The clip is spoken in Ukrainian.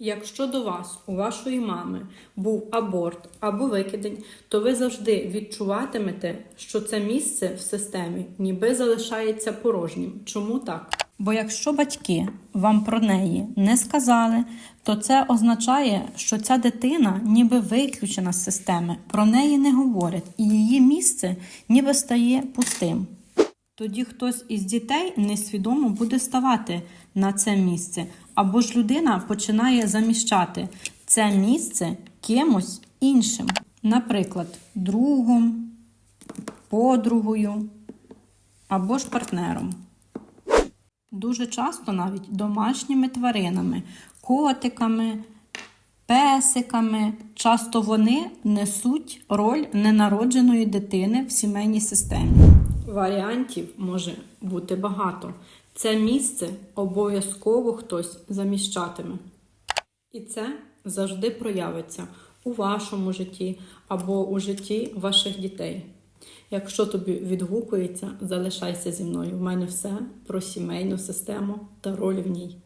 Якщо до вас, у вашої мами, був аборт або викидень, то ви завжди відчуватимете, що це місце в системі ніби залишається порожнім. Чому так? Бо якщо батьки вам про неї не сказали, то це означає, що ця дитина ніби виключена з системи, про неї не говорять, і її місце ніби стає пустим. Тоді хтось із дітей несвідомо буде ставати на це місце, або ж людина починає заміщати це місце кимось іншим, наприклад, другом, подругою або ж партнером. Дуже часто навіть домашніми тваринами, котиками, песиками. Часто вони несуть роль ненародженої дитини в сімейній системі. Варіантів може бути багато. Це місце обов'язково хтось заміщатиме. І це завжди проявиться у вашому житті або у житті ваших дітей. Якщо тобі відгукується, залишайся зі мною. У мене все про сімейну систему та роль в ній.